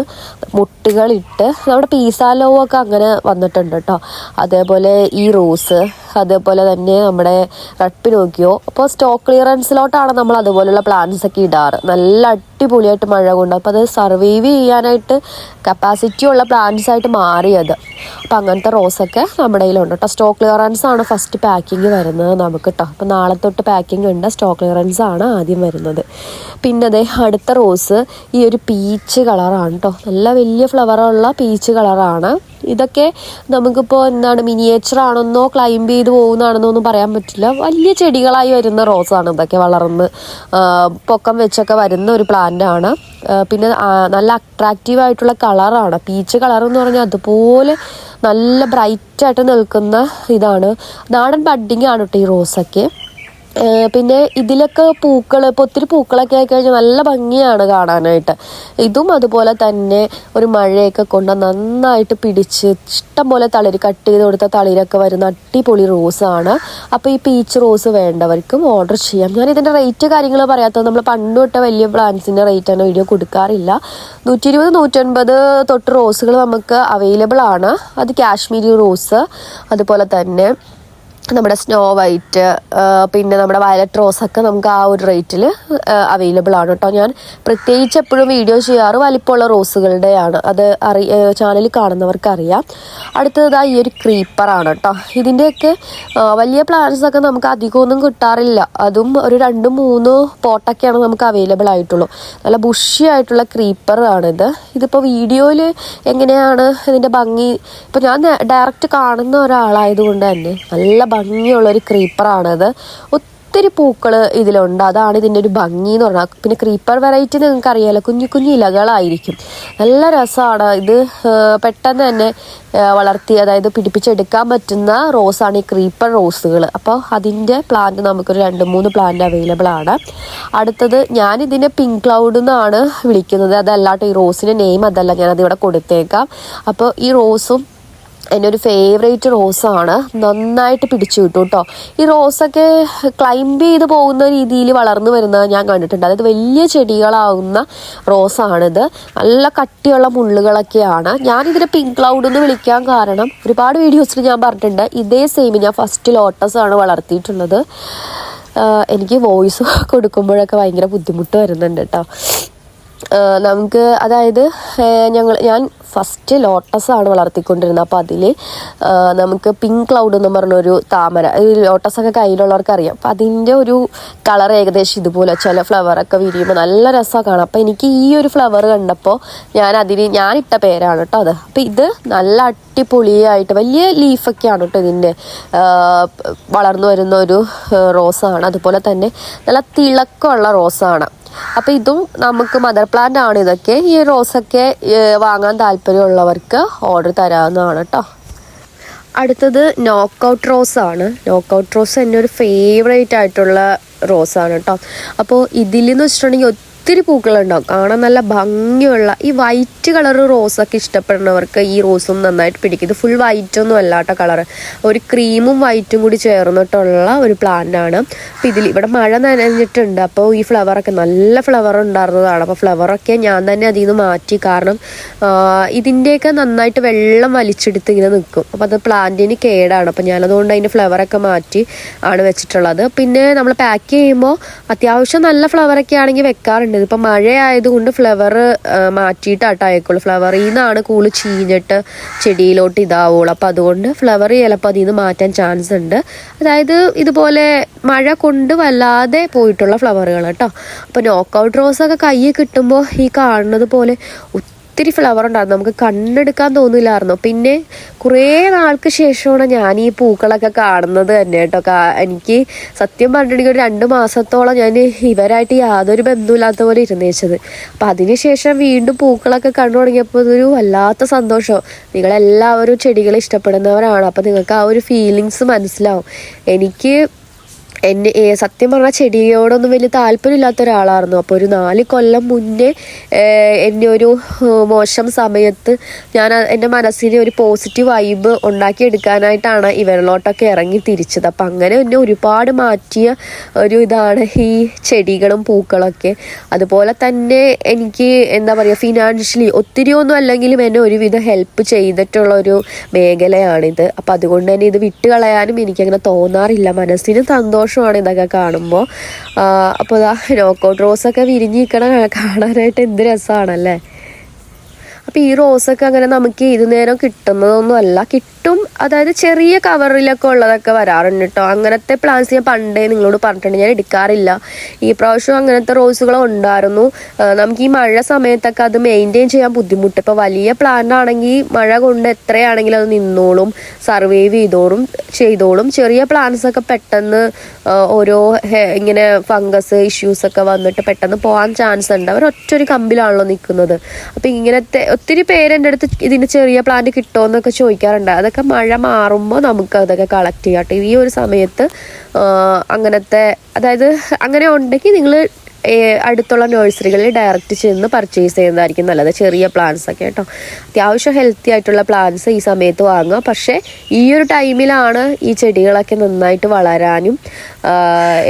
മുട്ടുകളിട്ട് നമ്മുടെ പീസാലോ ഒക്കെ അങ്ങനെ വന്നിട്ടുണ്ട് കേട്ടോ അതേപോലെ ഈ റോസ് അതേപോലെ തന്നെ നമ്മുടെ റെഡ് പിനോക്കിയോ അപ്പോൾ സ്റ്റോക്ക് ക്ലിയറൻസിലോട്ടാണ് നമ്മൾ അതുപോലെയുള്ള പ്ലാന്റ്സ് ഒക്കെ ഇടാറ്. നല്ല അടിപൊളിയായിട്ട് മഴ കൊണ്ട്. അപ്പോൾ അത് സർവൈവ് ചെയ്യാനായിട്ട് കപ്പാസിറ്റി ഉള്ള പ്ലാന്റ്സ് ആയിട്ട് മാറിയത്. അപ്പം അങ്ങനത്തെ റോസൊക്കെ നമ്മുടെ കയ്യിലുണ്ട് കേട്ടോ സ്റ്റോക്ക് ക്ലിയറൻസ് ആണ് ഫസ്റ്റ് പാക്കിങ് വരുന്നത് നമുക്ക് കേട്ടോ അപ്പം നാളെ തൊട്ട് പാക്കിംഗ് ഉണ്ട്. സ്റ്റോക്ക് ക്ലിയറൻസ് ആണ് ആദ്യം വരുന്നത്. പിന്നെ അതേ അടുത്ത റോസ് ഈ ഒരു പീച്ച് കളറാണ് കേട്ടോ നല്ല വലിയ ഫ്ലവറുള്ള പീച്ച് കളറാണ് ഇതൊക്കെ നമുക്കിപ്പോൾ എന്താണ് മിനിയേച്ചർ ആണെന്നോ ക്ലൈംബ് ചെയ്ത് പോകുന്നതാണെന്നോ ഒന്നും പറയാൻ പറ്റില്ല. വലിയ ചെടികളായി വരുന്ന റോസാണ് ഇതൊക്കെ വളർന്ന് പൊക്കം വെച്ചൊക്കെ വരുന്ന ഒരു പ്ലാന്റ് ആണ്. പിന്നെ നല്ല അട്രാക്റ്റീവ് ആയിട്ടുള്ള കളറാണ് പീച്ച് കളർ എന്ന് പറഞ്ഞാൽ അതുപോലെ നല്ല ബ്രൈറ്റായിട്ട് നിൽക്കുന്ന ഇതാണ്. നാടൻ ബഡ്ഡിങ് ആണ് കേട്ടോ ഈ റോസൊക്കെ പിന്നെ ഇതിലൊക്കെ പൂക്കൾ ഇപ്പോൾ ഒത്തിരി പൂക്കളൊക്കെ ആയി കഴിഞ്ഞാൽ നല്ല ഭംഗിയാണ് കാണാനായിട്ട്. ഇതും അതുപോലെ തന്നെ ഒരു മഴയൊക്കെ കൊണ്ട് നന്നായിട്ട് പിടിച്ച് ഇഷ്ടം പോലെ തളിര് കട്ട് ചെയ്ത് കൊടുത്ത തളിരൊക്കെ വരുന്ന അടിപൊളി റോസാണ്. അപ്പോൾ ഈ പീച്ച് റോസ് വേണ്ടവർക്കും ഓർഡർ ചെയ്യാം. ഞാൻ ഇതിന്റെ റേറ്റ് കാര്യങ്ങൾ പറയാത്തത് നമ്മൾ പണ്ട് തൊട്ട വലിയ പ്ലാന്റ്സിന്റെ റേറ്റാണ് വീഡിയോ കൊടുക്കാറില്ല. നൂറ്റി ഇരുപത് നൂറ്റൻപത് തൊട്ട് റോസുകൾ നമുക്ക് അവൈലബിൾ ആണ്. അത് കാശ്മീരി റോസ് അതുപോലെ തന്നെ നമ്മുടെ സ്നോ വൈറ്റ് പിന്നെ നമ്മുടെ വയലറ്റ് റോസൊക്കെ നമുക്ക് ആ ഒരു റേറ്റിൽ അവൈലബിൾ ആണ് കേട്ടോ ഞാൻ. പ്രത്യേകിച്ച് എപ്പോഴും വീഡിയോ ചെയ്യാറ് വലിപ്പമുള്ള റോസുകളുടെയാണ് അത് അറി ചാനലിൽ കാണുന്നവർക്ക് അറിയാം അടുത്തത് ഈ ഒരു ക്രീപ്പറാണ് കേട്ടോ ഇതിന്റെയൊക്കെ വലിയ പ്ലാന്റ്സ് ഒക്കെ നമുക്ക് അധികമൊന്നും കിട്ടാറില്ല. അതും ഒരു രണ്ട് മൂന്ന് പോട്ടൊക്കെയാണ് നമുക്ക് അവൈലബിൾ ആയിട്ടുള്ളൂ. നല്ല ബുഷി ആയിട്ടുള്ള ക്രീപ്പറാണിത് ഇതിപ്പോൾ വീഡിയോയിൽ എങ്ങനെയാണ് ഇതിന്റെ ഭംഗി? ഇപ്പോൾ ഞാൻ ഡയറക്റ്റ് കാണുന്ന ഒരാളായതുകൊണ്ട് തന്നെ നല്ല ഭംഗിയുള്ള ഒരു ക്രീപ്പറാണിത് ഒത്തിരി പൂക്കൾ ഇതിലുണ്ട്. അതാണ് ഇതിന്റെ ഒരു ഭംഗി എന്ന് പറഞ്ഞാൽ. പിന്നെ ക്രീപ്പർ വെറൈറ്റി നിങ്ങൾക്ക് അറിയാലോ. കുഞ്ഞു കുഞ്ഞു ഇലകളായിരിക്കും. നല്ല രസമാണ്. ഇത് പെട്ടെന്ന് തന്നെ വളർത്തി അതായത് പിടിപ്പിച്ചെടുക്കാൻ പറ്റുന്ന റോസാണ് ഈ ക്രീപ്പർ റോസുകൾ അപ്പോൾ അതിന്റെ പ്ലാന്റ് നമുക്കൊരു രണ്ട് മൂന്ന് പ്ലാന്റ് അവൈലബിൾ ആണ്. അടുത്തത് ഞാൻ ഇതിനെ പിങ്ക് ക്ലൗഡ് എന്നാണ് വിളിക്കുന്നത്. അതല്ലാട്ടോ ഈ റോസിന്റെ നെയിം അതല്ല. ഞാനത് ഇവിടെ കൊടുത്തേക്കാം. അപ്പോൾ ഈ റോസും എന്റെ ഒരു ഫേവറേറ്റ് റോസാണ്. നന്നായിട്ട് പിടിച്ചു കിട്ടും കേട്ടോ ഈ റോസൊക്കെ ക്ലൈംബ് ചെയ്ത് പോകുന്ന രീതിയിൽ വളർന്നു വരുന്നത് ഞാൻ കണ്ടിട്ടുണ്ട്. അതായത് വലിയ ചെടികളാവുന്ന റോസാണിത്. നല്ല കട്ടിയുള്ള മുള്ളുകളൊക്കെയാണ്. ഞാനിതിനെ പിങ്ക് ക്ലൗഡ് എന്ന് വിളിക്കാൻ കാരണം ഒരുപാട് വീഡിയോസിൽ ഞാൻ പറഞ്ഞിട്ടുണ്ട്. ഇതേ സെയിം ഞാൻ ഫസ്റ്റ് ലോട്ടസാണ് വളർത്തിയിട്ടുള്ളത്. എനിക്ക് വോയിസ് കൊടുക്കുമ്പോഴൊക്കെ ഭയങ്കര ബുദ്ധിമുട്ട് വരുന്നുണ്ട് കേട്ടോ നമുക്ക് അതായത് ഞങ്ങൾ ഞാൻ ഫസ്റ്റ് ലോട്ടസാണ് വളർത്തിക്കൊണ്ടിരുന്നത്. അപ്പോൾ അതിൽ നമുക്ക് പിങ്ക് ക്ലൗഡ് എന്ന് പറഞ്ഞൊരു താമര ഈ ലോട്ടസ് ഒക്കെ കയ്യിലുള്ളവർക്ക് അറിയാം അപ്പോൾ അതിന്റെ ഒരു കളർ ഏകദേശം ഇതുപോലെ ചില ഫ്ലവറൊക്കെ വിരിയുമ്പോൾ നല്ല രസമാണ് കാണാം അപ്പോൾ എനിക്ക് ഈ ഒരു ഫ്ലവർ കണ്ടപ്പോൾ ഞാൻ അതിന് ഞാൻ ഇട്ട പേരാണ് കേട്ടോ അത്. അപ്പോൾ ഇത് നല്ല അടിപൊളിയായിട്ട് വലിയ ലീഫൊക്കെയാണ് കേട്ടോ ഇതിന്റെ വളർന്നു വരുന്ന ഒരു റോസാണ് അതുപോലെ തന്നെ നല്ല തിളക്കമുള്ള റോസാണ് അപ്പോൾ ഇതും നമുക്ക് മദർ പ്ലാന്റ് ആണ് ഇതൊക്കെ. ഈ റോസൊക്കെ വാങ്ങാൻ താല്പര്യമുള്ളവർക്ക് ഓർഡർ തരാവുന്നതാണ് കേട്ടോ അടുത്തത് നോക്കൗട്ട് റോസ് ആണ്. നോക്കൗട്ട് റോസ് എന്റെ ഒരു ഫേവറേറ്റ് ആയിട്ടുള്ള റോസാണ് കേട്ടോ അപ്പോൾ ഇതിലെന്ന് വെച്ചിട്ടുണ്ടെങ്കിൽ ഒത്തിരി പൂക്കളുണ്ടാവും കാണാൻ നല്ല ഭംഗിയുള്ള ഈ വൈറ്റ് കളർ റോസൊക്കെ ഇഷ്ടപ്പെടുന്നവർക്ക് ഈ റോസും നന്നായിട്ട് പിടിക്കും. ഇത് ഫുൾ വൈറ്റ് ഒന്നും അല്ലാത്ത കളർ ഒരു ക്രീമും വൈറ്റും കൂടി ചേർന്നിട്ടുള്ള ഒരു പ്ലാന്റ് ആണ്. അപ്പോൾ ഇതിൽ ഇവിടെ മഴ നനഞ്ഞിട്ടുണ്ട്. അപ്പോൾ ഈ ഫ്ലവറൊക്കെ നല്ല ഫ്ലവർ ഉണ്ടായിരുന്നതാണ്. അപ്പോൾ ഫ്ലവറൊക്കെ ഞാൻ തന്നെ അതിൽ നിന്ന് മാറ്റി. കാരണം ഇതിന്റെയൊക്കെ നന്നായിട്ട് വെള്ളം വലിച്ചെടുത്ത് ഇങ്ങനെ നിൽക്കും. അപ്പോൾ അത് പ്ലാന്റിന് കേടാണ്. അപ്പോൾ ഞാനതുകൊണ്ട് അതിന്റെ ഫ്ലവറൊക്കെ മാറ്റി ആണ് വെച്ചിട്ടുള്ളത്. പിന്നെ നമ്മൾ പാക്ക് ചെയ്യുമ്പോൾ അത്യാവശ്യം നല്ല ഫ്ലവറൊക്കെ ആണെങ്കിൽ വെക്കാറുണ്ട്. ഇതിപ്പോൾ മഴ ആയതുകൊണ്ട് ഫ്ലവർ മാറ്റിയിട്ടാട്ടോ അയക്കുള്ളൂ ഫ്ലവറിൽ നിന്നാണ് കൂൾ ചീഞ്ഞിട്ട് ചെടിയിലോട്ട് ഇതാവുള്ളൂ. അപ്പോൾ അതുകൊണ്ട് ഫ്ലവർ ചിലപ്പോൾ അതിൽ നിന്ന് മാറ്റാൻ ചാൻസ് ഉണ്ട്. അതായത് ഇതുപോലെ മഴ കൊണ്ട് വല്ലാതെ പോയിട്ടുള്ള ഫ്ലവറുകൾ കേട്ടോ. അപ്പോൾ നോക്കൗട്ട് റോസൊക്കെ കയ്യിൽ കിട്ടുമ്പോൾ ഈ കാണുന്നത് പോലെ ഒത്തിരി ഫ്ലവർ ഉണ്ടായിരുന്നു. നമുക്ക് കണ്ണെടുക്കാൻ തോന്നില്ലായിരുന്നു. പിന്നെ കുറേ നാൾക്ക് ശേഷമാണ് ഞാൻ ഈ പൂക്കളൊക്കെ കാണുന്നത് തന്നെ കേട്ടോ. എനിക്ക് സത്യം പറഞ്ഞിട്ടുണ്ടെങ്കിൽ ഒരു രണ്ട് മാസത്തോളം ഞാൻ ഇവരായിട്ട് യാതൊരു ബന്ധമില്ലാത്ത പോലെ ഇരുന്നേച്ചത് അപ്പം അതിനുശേഷം വീണ്ടും പൂക്കളൊക്കെ കണ്ടു തുടങ്ങിയപ്പോൾ ഇതൊരു വല്ലാത്ത സന്തോഷം. നിങ്ങളെല്ലാവരും ചെടികൾ ഇഷ്ടപ്പെടുന്നവരാണ്. അപ്പം നിങ്ങൾക്ക് ആ ഒരു ഫീലിങ്സ് മനസ്സിലാവും. എനിക്ക് എന്നെ സത്യം പറഞ്ഞാൽ ചെടിയോടൊന്നും വലിയ താല്പര്യമില്ലാത്ത ഒരാളായിരുന്നു. അപ്പോൾ ഒരു നാല് കൊല്ലം മുന്നേ എന്നെ ഒരു മോശം സമയത്ത് ഞാൻ എന്റെ മനസ്സിന് ഒരു പോസിറ്റീവ് വൈബ് ഉണ്ടാക്കിയെടുക്കാനായിട്ടാണ് ഇവരിലോട്ടൊക്കെ ഇറങ്ങി തിരിച്ചത്. അപ്പം അങ്ങനെ എന്നെ ഒരുപാട് മാറ്റിയ ഒരു ഇതാണ് ഈ ചെടികളും പൂക്കളൊക്കെ. അതുപോലെ തന്നെ എനിക്ക് എന്താ പറയുക ഫിനാൻഷ്യലി ഒത്തിരി ഒന്നും അല്ലെങ്കിലും എന്നെ ഒരുവിധം ഹെൽപ്പ് ചെയ്തിട്ടുള്ള ഒരു മേഖലയാണിത്. അപ്പം അതുകൊണ്ട് തന്നെ ഇത് വിട്ടുകളയാനും എനിക്കങ്ങനെ തോന്നാറില്ല. മനസ്സിന് സന്തോഷമാണ് ഇതൊക്കെ കാണുമ്പോൾ അപ്പോൾ ഇതാ നോക്കൗട്ട് റോസൊക്കെ വിരിഞ്ഞിരിക്കണ കാണാനായിട്ട് എന്ത് രസമാണല്ലേ അപ്പോൾ ഈ റോസൊക്കെ അങ്ങനെ നമുക്ക് ഏത് നേരം കിട്ടുന്നതൊന്നും അല്ല. കിട്ടും അതായത് ചെറിയ കവറിലൊക്കെ ഉള്ളതൊക്കെ വരാറുണ്ട് കേട്ടോ അങ്ങനത്തെ പ്ലാന്റ്സ് ഞാൻ പണ്ടേ നിങ്ങളോട് പറഞ്ഞിട്ടുണ്ട്. ഞാൻ എടുക്കാറില്ല. ഈ പ്രാവശ്യം അങ്ങനത്തെ റോസുകൾ ഉണ്ടായിരുന്നു. നമുക്ക് ഈ മഴ സമയത്തൊക്കെ അത് മെയിന്റെയിൻ ചെയ്യാൻ ബുദ്ധിമുട്ട്. ഇപ്പോൾ വലിയ പ്ലാന്റ് ആണെങ്കിൽ മഴ കൊണ്ട് എത്രയാണെങ്കിലും അത് നിന്നോളും സർവൈവ് ചെയ്തോളും ചെയ്തോളും. ചെറിയ പ്ലാന്റ്സ് ഒക്കെ പെട്ടെന്ന് ഓരോ ഇങ്ങനെ ഫംഗസ് ഇഷ്യൂസ് ഒക്കെ വന്നിട്ട് പെട്ടെന്ന് പോകാൻ ചാൻസ് ഉണ്ട്. അവർ ഒറ്റൊരു കമ്പിലാണല്ലോ നിൽക്കുന്നത്. അപ്പോൾ ഇങ്ങനത്തെ ഒത്തിരി പേര് എന്റെ അടുത്ത് ഇതിന് ചെറിയ പ്ലാന്റ് കിട്ടുമോ എന്നൊക്കെ ചോദിക്കാറുണ്ട്. അതൊക്കെ മഴ മാറുമ്പോൾ നമുക്ക് അതൊക്കെ കളക്ട് ചെയ്യാം കേട്ടോ. ഈ ഒരു സമയത്ത് അങ്ങനത്തെ അതായത് അങ്ങനെ ഉണ്ടെങ്കിൽ നിങ്ങൾ അടുത്തുള്ള നഴ്സറികളിൽ ഡയറക്റ്റ് ചെന്ന് പർച്ചേസ് ചെയ്യുന്നതായിരിക്കും നല്ലത്. ചെറിയ പ്ലാന്റ്സ് ഒക്കെ കേട്ടോ. അത്യാവശ്യം ഹെൽത്തി ആയിട്ടുള്ള പ്ലാന്റ്സ് ഈ സമയത്ത് വാങ്ങുക. പക്ഷേ ഈ ഒരു ടൈമിലാണ് ഈ ചെടികളൊക്കെ നന്നായിട്ട് വളരാനും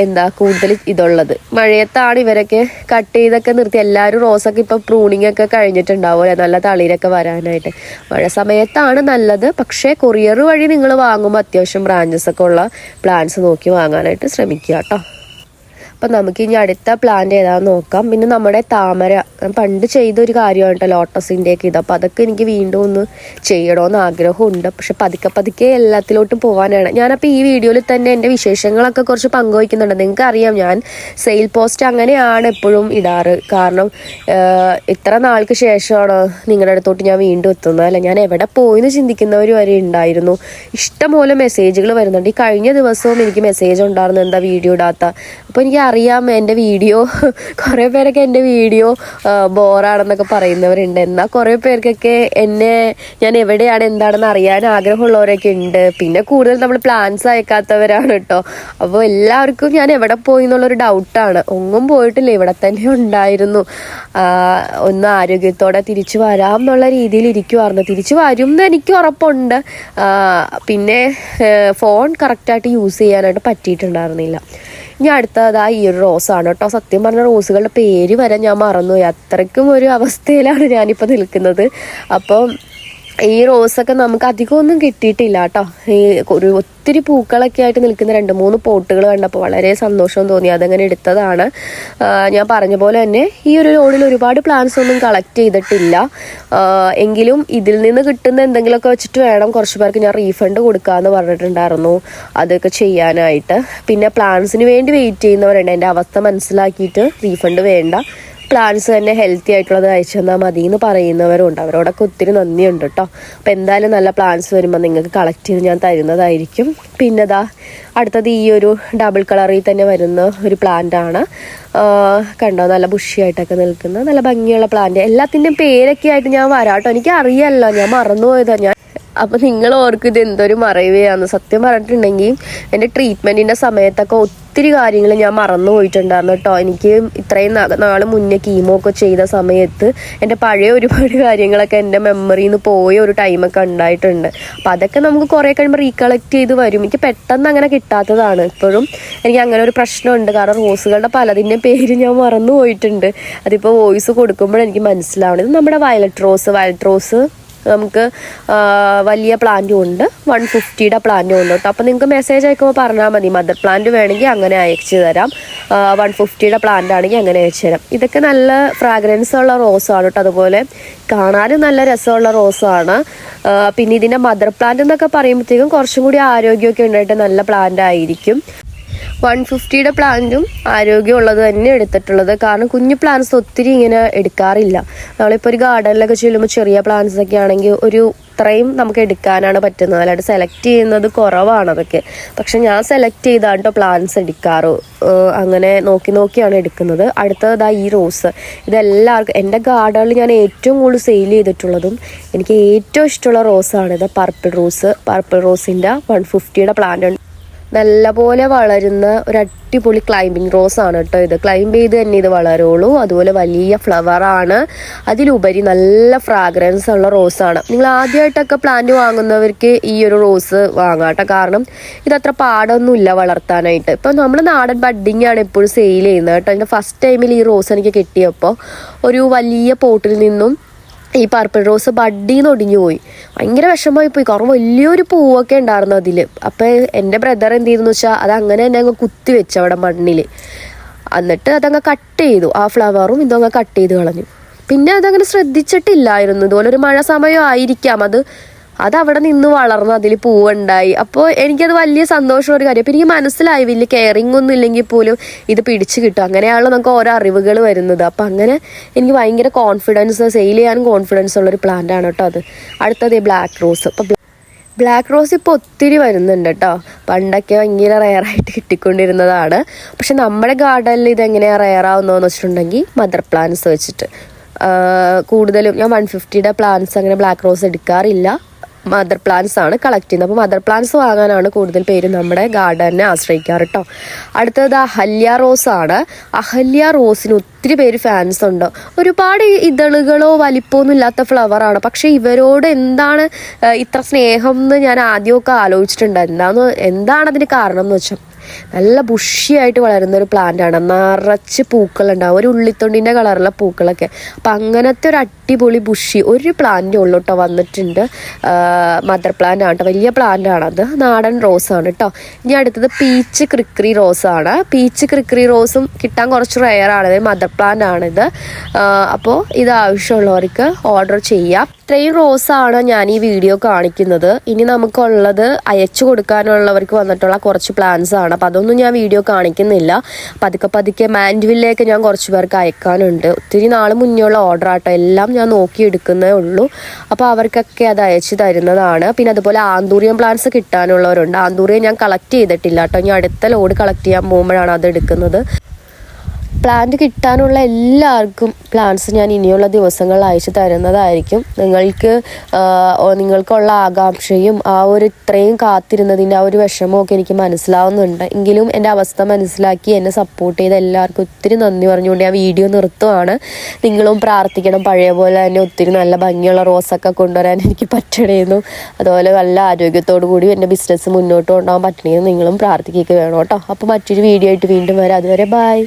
എന്താ കൂടുതൽ ഇതുള്ളത്. മഴയത്താണ് ഇവരൊക്കെ കട്ട് ചെയ്തൊക്കെ നിർത്തി. എല്ലാവരും റോസൊക്കെ ഇപ്പോൾ പ്രൂണിങ് ഒക്കെ കഴിഞ്ഞിട്ടുണ്ടാവുമല്ലോ നല്ല തളിരൊക്കെ വരാനായിട്ട്. മഴ സമയത്താണ് നല്ലത്. പക്ഷേ കൊറിയർ വഴി നിങ്ങൾ വാങ്ങുമ്പോൾ അത്യാവശ്യം ബ്രാഞ്ചസ് ഒക്കെ ഉള്ള പ്ലാന്റ്സ് നോക്കി വാങ്ങാനായിട്ട് ശ്രമിക്കുക കേട്ടോ. അപ്പം നമുക്ക് ഇനി അടുത്ത പ്ലാന്റ് ഏതാന്ന് നോക്കാം. പിന്നെ നമ്മുടെ താമര. പണ്ട് ചെയ്തൊരു കാര്യമാണ് കേട്ടോ ലോട്ടസിന്റെയൊക്കെ ഇത്. അപ്പോൾ അതൊക്കെ എനിക്ക് വീണ്ടും ഒന്ന് ചെയ്യണമെന്ന് ആഗ്രഹമുണ്ട്. പക്ഷെ പതുക്കെ പതുക്കെ എല്ലാത്തിലോട്ടും പോകാനാണ് ഞാനപ്പോൾ ഈ വീഡിയോയിൽ തന്നെ എന്റെ വിശേഷങ്ങളൊക്കെ കുറച്ച് പങ്കുവയ്ക്കുന്നുണ്ട്. നിങ്ങൾക്ക് അറിയാം ഞാൻ സെയിൽ പോസ്റ്റ് അങ്ങനെയാണ് എപ്പോഴും ഇടാറ്. കാരണം ഇത്ര നാൾക്ക് ശേഷമാണ് നിങ്ങളുടെ അടുത്തോട്ട് ഞാൻ വീണ്ടും എത്തുന്നത്. അല്ല? ഞാൻ എവിടെ പോയിന്ന് ചിന്തിക്കുന്നവർ വരെ ഉണ്ടായിരുന്നു. ഇഷ്ടംപോലെ മെസ്സേജുകൾ വരുന്നുണ്ട്. ഈ കഴിഞ്ഞ ദിവസവും എനിക്ക് മെസ്സേജ് ഉണ്ടായിരുന്നു. എന്താ വീഡിയോ ഇടാത്ത? അപ്പോൾ എനിക്ക് അറിയാം എന്റെ വീഡിയോ. കുറേ പേരൊക്കെ എന്റെ വീഡിയോ ബോറാണെന്നൊക്കെ പറയുന്നവരുണ്ട്. എന്നാൽ കുറേ പേർക്കൊക്കെ എന്നെ ഞാൻ എവിടെയാണ് എന്താണെന്ന് അറിയാൻ ആഗ്രഹമുള്ളവരൊക്കെ ഉണ്ട്. പിന്നെ കൂടുതൽ നമ്മൾ പ്ലാൻസ് അയക്കാത്തവരാണ് കേട്ടോ അപ്പോൾ എല്ലാവർക്കും ഞാൻ എവിടെ പോയി എന്നുള്ളൊരു ഡൗട്ടാണ് ഒന്നും പോയിട്ടില്ല. ഇവിടെ തന്നെ ഉണ്ടായിരുന്നു. ഒന്ന് ആരോഗ്യത്തോടെ തിരിച്ചു വരാം എന്നുള്ള രീതിയിൽ ഇരിക്കുമായിരുന്നു തിരിച്ചു വരും എന്ന് എനിക്ക് ഉറപ്പുണ്ട്. പിന്നെ ഫോൺ കറക്റ്റായിട്ട് യൂസ് ചെയ്യാനായിട്ട് പറ്റിയിട്ടുണ്ടായിരുന്നില്ല. ഇനി അടുത്തതാ ഈ ഒരു റോസാണ് കേട്ടോ. സത്യം പറഞ്ഞ റോസുകളുടെ പേര് വരെ ഞാൻ മറന്നുപോയി. അത്രയ്ക്കും ഒരു അവസ്ഥയിലാണ് ഞാനിപ്പോൾ നിൽക്കുന്നത്. അപ്പം ഈ റോസൊക്കെ നമുക്ക് അധികമൊന്നും കിട്ടിയിട്ടില്ല കേട്ടോ. ഈ ഒരു ഒത്തിരി പൂക്കളൊക്കെ ആയിട്ട് നിൽക്കുന്ന രണ്ട് മൂന്ന് പോട്ടുകൾ കണ്ടപ്പോൾ വളരെ സന്തോഷം തോന്നി. അതങ്ങനെ എടുത്തതാണ്. ഞാൻ പറഞ്ഞ പോലെ തന്നെ ഈ ഒരു ലോണിൽ ഒരുപാട് പ്ലാന്റ്സ് ഒന്നും കളക്ട് ചെയ്തിട്ടില്ല. എങ്കിലും ഇതിൽ നിന്ന് കിട്ടുന്ന എന്തെങ്കിലുമൊക്കെ വെച്ചിട്ട് വേണം കുറച്ച് പേർക്ക് ഞാൻ റീഫണ്ട് കൊടുക്കാമെന്ന് പറഞ്ഞിട്ടുണ്ടായിരുന്നു. അതൊക്കെ ചെയ്യാനായിട്ട്. പിന്നെ പ്ലാന്റ്സിന് വേണ്ടി വെയിറ്റ് ചെയ്യുന്നവരുണ്ട്. എന്റെ അവസ്ഥ മനസ്സിലാക്കിയിട്ട് റീഫണ്ട് വേണ്ട. പ്ലാന്റ്സ് തന്നെ ഹെൽത്തി ആയിട്ടുള്ളത് അയച്ചു തന്നാൽ മതി എന്ന് പറയുന്നവരുണ്ട്. അവരോടൊക്കെ ഒത്തിരി നന്ദിയുണ്ട് കേട്ടോ അപ്പോൾ എന്തായാലും നല്ല പ്ലാന്റ്സ് വരുമ്പോൾ നിങ്ങൾക്ക് കളക്ട് ചെയ്ത് ഞാൻ തരുന്നതായിരിക്കും. പിന്നെ ദാ അടുത്തത് ഈ ഒരു ഡബിൾ കളറിൽ തന്നെ വരുന്ന ഒരു പ്ലാന്റ് ആണ്. കണ്ടോ നല്ല ബുഷിയായിട്ടൊക്കെ നിൽക്കുന്ന നല്ല ഭംഗിയുള്ള പ്ലാന്റ് എല്ലാത്തിന്റെയും പേരൊക്കെ ആയിട്ട് ഞാൻ വരാം കേട്ടോ എനിക്ക് അറിയാമല്ലോ ഞാൻ മറന്നുപോയതാണ് ഞാൻ അപ്പൊ നിങ്ങൾ ഓർക്കും ഇത് എന്തൊരു മറവിയാന്ന് സത്യം പറഞ്ഞിട്ടുണ്ടെങ്കിൽ എന്റെ ട്രീറ്റ്മെന്റിന്റെ സമയത്തൊക്കെ ഒത്തിരി കാര്യങ്ങൾ ഞാൻ മറന്നു പോയിട്ടുണ്ടായിരുന്നു കേട്ടോ. എനിക്ക് ഇത്രയും നാൾ മുന്നേ കീമോ ഒക്കെ ചെയ്ത സമയത്ത് എന്റെ പഴയ ഒരുപാട് കാര്യങ്ങളൊക്കെ എന്റെ മെമ്മറിയിൽ നിന്ന് പോയ ഒരു ടൈമൊക്കെ ഉണ്ടായിട്ടുണ്ട്. അപ്പം അതൊക്കെ നമുക്ക് കുറേ കഴിയുമ്പോൾ റീകളക്ട് ചെയ്ത് വരും. എനിക്ക് പെട്ടെന്ന് അങ്ങനെ കിട്ടാത്തതാണ്. ഇപ്പോഴും എനിക്ക് അങ്ങനെ ഒരു പ്രശ്നമുണ്ട്. കാരണം റോസുകളുടെ പലതിന്റെ പേര് ഞാൻ മറന്നു പോയിട്ടുണ്ട്. അതിപ്പോൾ വോയിസ് കൊടുക്കുമ്പോഴെനിക്ക് മനസ്സിലാവണം. ഇത് നമ്മുടെ വയലറ്റ് റോസ് വയലറ്റ് റോസ് നമുക്ക് വലിയ പ്ലാന്റും ഉണ്ട്. വൺ ഫിഫ്റ്റിയുടെ പ്ലാന്റും ഉണ്ട് കേട്ടോ. അപ്പോൾ നിങ്ങൾക്ക് മെസ്സേജ് അയക്കുമ്പോൾ പറഞ്ഞാൽ മതി. മദർ പ്ലാന്റ് വേണമെങ്കിൽ അങ്ങനെ അയച്ചു തരാം. വൺ ഫിഫ്റ്റിയുടെ പ്ലാന്റ് ആണെങ്കിൽ അങ്ങനെ അയച്ചു തരാം. ഇതൊക്കെ നല്ല ഫ്രാഗ്രൻസ് ഉള്ള റോസാണ് കേട്ടോ. അതുപോലെ കാണാനും നല്ല രസമുള്ള റോസാണ് പിന്നെ ഇതിന്റെ മദർ പ്ലാന്റ് എന്നൊക്കെ പറയുമ്പോഴത്തേക്കും കുറച്ചും കൂടി ആരോഗ്യമൊക്കെ ഉണ്ടായിട്ട് നല്ല പ്ലാന്റ് ആയിരിക്കും. വൺ ഫിഫ്റ്റിയുടെ പ്ലാന്റും ആരോഗ്യമുള്ളത് തന്നെ എടുത്തിട്ടുള്ളത്. കാരണം കുഞ്ഞു പ്ലാന്റ്സ് ഒത്തിരി ഇങ്ങനെ എടുക്കാറില്ല. നമ്മളിപ്പോൾ ഒരു ഗാർഡനിലൊക്കെ ചെല്ലുമ്പോൾ ചെറിയ പ്ലാന്റ്സ് ഒക്കെ ആണെങ്കിൽ ഒരു ഇത്രയും നമുക്ക് എടുക്കാനാണ് പറ്റുന്നത്. അല്ലാണ്ട് സെലക്ട് ചെയ്യുന്നത് കുറവാണ് അതൊക്കെ. പക്ഷെ ഞാൻ സെലക്ട് ചെയ്താണ് കേട്ടോ പ്ലാന്റ്സ് എടുക്കാറ് അങ്ങനെ നോക്കി നോക്കിയാണ് എടുക്കുന്നത്. അടുത്തതാ ഈ റോസ് ഇതെല്ലാവർക്കും എന്റെ ഗാർഡനിൽ ഞാൻ ഏറ്റവും കൂടുതൽ സെയിൽ ചെയ്തിട്ടുള്ളതും എനിക്ക് ഏറ്റവും ഇഷ്ടമുള്ള റോസാണിത് പർപ്പിൾ റോസ് പർപ്പിൾ റോസിന്റെ വൺ ഫിഫ്റ്റിയുടെ പ്ലാന്റ് നല്ലപോലെ വളരുന്ന ഒരു അടിപൊളി ക്ലൈമ്പിംഗ് റോസ് ആണ് കേട്ടോ ഇത്. ക്ലൈംബ് ചെയ്ത് തന്നെ ഇത് വളരുള്ളൂ. അതുപോലെ വലിയ ഫ്ലവർ ആണ്. അതിലുപരി നല്ല ഫ്രാഗ്രൻസ് ഉള്ള റോസ് ആണ്. നിങ്ങൾ ആദ്യമായിട്ടൊക്കെ പ്ലാന്റ് വാങ്ങുന്നവർക്ക് ഈ ഒരു റോസ് വാങ്ങാം കേട്ടോ. കാരണം ഇതത്ര പാടൊന്നുമില്ല വളർത്താനായിട്ട്. ഇപ്പം നമ്മൾ നാടൻ ബഡ്ഡിങ് ആണ് എപ്പോഴും സെയിൽ ചെയ്യുന്നത് കേട്ടോ. എന്റെ ഫസ്റ്റ് ടൈമിൽ ഈ റോസ് എനിക്ക് കിട്ടിയപ്പോൾ ഒരു വലിയ പോട്ടിൽ നിന്നും ഈ പർപ്പിൾ റോസ് ബഡീന്ന് ഒടിഞ്ഞു പോയി. ഭയങ്കര വിഷമമായി പോയി കാരണം വലിയൊരു പൂവൊക്കെ ഉണ്ടായിരുന്നു അതിൽ അപ്പോൾ എന്റെ ബ്രദർ എന്ത് ചെയ്തെന്ന് വെച്ചാൽ അത് അങ്ങനെ തന്നെ അങ്ങ് കുത്തി വെച്ചു അവിടെ മണ്ണിൽ എന്നിട്ട് അതങ്ങ് കട്ട് ചെയ്തു. ആ ഫ്ലവറും ഇതങ്ങ് കട്ട് ചെയ്ത് കളഞ്ഞു. പിന്നെ അതങ്ങനെ ശ്രദ്ധിച്ചിട്ടില്ലായിരുന്നു. ഇതുപോലെ ഒരു മഴ സമയം ആയിരിക്കാം. അത് അത് അവിടെ നിന്ന് വളർന്നു അതിൽ പൂവുണ്ടായി. അപ്പോൾ എനിക്കത് വലിയ സന്തോഷമുള്ള ഒരു കാര്യം. അപ്പോൾ എനിക്ക് മനസ്സിലായി വലിയ കെയറിങ് ഒന്നും ഇല്ലെങ്കിൽ പോലും ഇത് പിടിച്ചു കിട്ടും. അങ്ങനെയാണല്ലോ നമുക്ക് ഓരോ അറിവുകൾ വരുന്നത്. അപ്പം അങ്ങനെ എനിക്ക് ഭയങ്കര കോൺഫിഡൻസ് സെയിൽ ചെയ്യാനും കോൺഫിഡൻസ് ഉള്ളൊരു പ്ലാന്റ് ആണ് കേട്ടോ അത്. അടുത്തത് ബ്ലാക്ക് റോസ് അപ്പം ബ്ലാക്ക് റോസ് ഇപ്പോൾ ഒത്തിരി വരുന്നുണ്ട് കേട്ടോ. പണ്ടൊക്കെ ഭയങ്കര റെയറായിട്ട് കിട്ടിക്കൊണ്ടിരുന്നതാണ്. പക്ഷെ നമ്മുടെ ഗാർഡനിൽ ഇതെങ്ങനെയാണ് റെയറാവുന്നതെന്ന് വെച്ചിട്ടുണ്ടെങ്കിൽ മദർ പ്ലാന്റ്സ് വെച്ചിട്ട്. കൂടുതലും ഞാൻ വൺ ഫിഫ്റ്റിയുടെ പ്ലാന്റ്സ് അങ്ങനെ ബ്ലാക്ക് റോസ് എടുക്കാറില്ല. മദർ പ്ലാന്റ്സ് ആണ് കളക്ട് ചെയ്യുന്നത്. അപ്പോൾ മദർ പ്ലാന്റ്സ് വാങ്ങാനാണ് കൂടുതൽ പേര് നമ്മുടെ ഗാർഡനെ ആശ്രയിക്കാറ് കേട്ടോ അടുത്തത് അഹല്യ റോസ് ആണ്. അഹല്യ റോസിന് ഒത്തിരി പേര് ഫാൻസ് ഉണ്ട്. ഒരുപാട് ഇതളുകളോ വലിപ്പമൊന്നും ഇല്ലാത്ത ഫ്ലവറാണ് പക്ഷെ ഇവരോട് എന്താണ് ഇത്ര സ്നേഹം എന്ന് ഞാൻ ആദ്യമൊക്കെ ആലോചിച്ചിട്ടുണ്ട്. എന്താന്ന് എന്താണ് അതിന് കാരണം എന്ന് വെച്ചാൽ നല്ല ബുഷിയായിട്ട് വളരുന്ന ഒരു പ്ലാന്റ് ആണ്. നിറച്ച് പൂക്കളുണ്ടാവും ഒരു ഉള്ളിത്തൊണ്ടിന്റെ കളറുള്ള പൂക്കളൊക്കെ. അപ്പം അങ്ങനത്തെ ഒരു അടിപൊളി ബുഷി ഒരു പ്ലാന്റ് ഉള്ളു കേട്ടോ വന്നിട്ടുണ്ട്. മദർ പ്ലാന്റ് ആണ് കേട്ടോ വലിയ പ്ലാന്റ് ആണ് അത്. നാടൻ റോസ് ആണ് കേട്ടോ ഇനി അടുത്തത് പീച്ച് ക്രിക്രി റോസ് ആണ്. പീച്ച് ക്രിക്രി റോസും കിട്ടാൻ കുറച്ച് റെയർ ആണ്. മദർ പ്ലാന്റ് ആണിത് അപ്പോൾ ഇത്. ആവശ്യമുള്ളവർക്ക് ഓർഡർ ചെയ്യാം. ഇത്രയും റോസാണ് ഞാൻ ഈ വീഡിയോ കാണിക്കുന്നത്. ഇനി നമുക്കുള്ളത് അയച്ചു കൊടുക്കാനുള്ളവർക്ക് വന്നിട്ടുള്ള കുറച്ച് പ്ലാൻസ് ആണ്. അപ്പം അതൊന്നും ഞാൻ വീഡിയോ കാണിക്കുന്നില്ല. പതുക്കെ പതുക്കെ മാൻഡുവിലേക്ക് ഞാൻ കുറച്ച് പേർക്ക് അയക്കാനുണ്ട്. ഒത്തിരി നാൾ മുന്നേയുള്ള ഓർഡർ ആട്ടോ. എല്ലാം ഞാൻ നോക്കിയെടുക്കുന്നേ ഉള്ളൂ. അപ്പോൾ അവർക്കൊക്കെ അത് അയച്ചു തരുന്നതാണ്. പിന്നെ അതുപോലെ ആന്തൂറിയം പ്ലാന്റ്സ് കിട്ടാനുള്ളവരുണ്ട്. ആന്തൂറിയം ഞാൻ കളക്ട് ചെയ്തിട്ടില്ല കേട്ടോ. ഞാൻ അടുത്ത ലോഡ് കളക്ട് ചെയ്യാൻ പോകുമ്പോഴാണ് അത് എടുക്കുന്നത്. പ്ലാന്റ് കിട്ടാനുള്ള എല്ലാവർക്കും പ്ലാന്റ്സ് ഞാൻ ഇനിയുള്ള ദിവസങ്ങൾ അയച്ചു തരുന്നതായിരിക്കും. നിങ്ങൾക്ക് നിങ്ങൾക്കുള്ള ആകാംക്ഷയും ആ ഒരു ഇത്രയും കാത്തിരുന്നതിന്റെ ആ ഒരു വിഷമമൊക്കെ എനിക്ക് മനസ്സിലാവുന്നുണ്ട്. എങ്കിലും എന്റെ അവസ്ഥ മനസ്സിലാക്കി എന്നെ സപ്പോർട്ട് ചെയ്ത എല്ലാവർക്കും ഒത്തിരി നന്ദി പറഞ്ഞുകൊണ്ട് ഞാൻ വീഡിയോ നിർത്തുവാണ്. നിങ്ങളും പ്രാർത്ഥിക്കണം. പഴയ പോലെ തന്നെ ഒത്തിരി നല്ല ഭംഗിയുള്ള റോസൊക്കെ കൊണ്ടുവരാൻ എനിക്ക് പറ്റണേന്നു. അതുപോലെ നല്ല ആരോഗ്യത്തോടു കൂടി എന്റെ ബിസിനസ് മുന്നോട്ട് കൊണ്ടുപോകാൻ പറ്റണേന്ന് നിങ്ങളും പ്രാർത്ഥിക്കുകയൊക്കെ വേണം കേട്ടോ. അപ്പോൾ മറ്റൊരു വീഡിയോ ആയിട്ട് വീണ്ടും വരാം. അതുവരെ ബൈ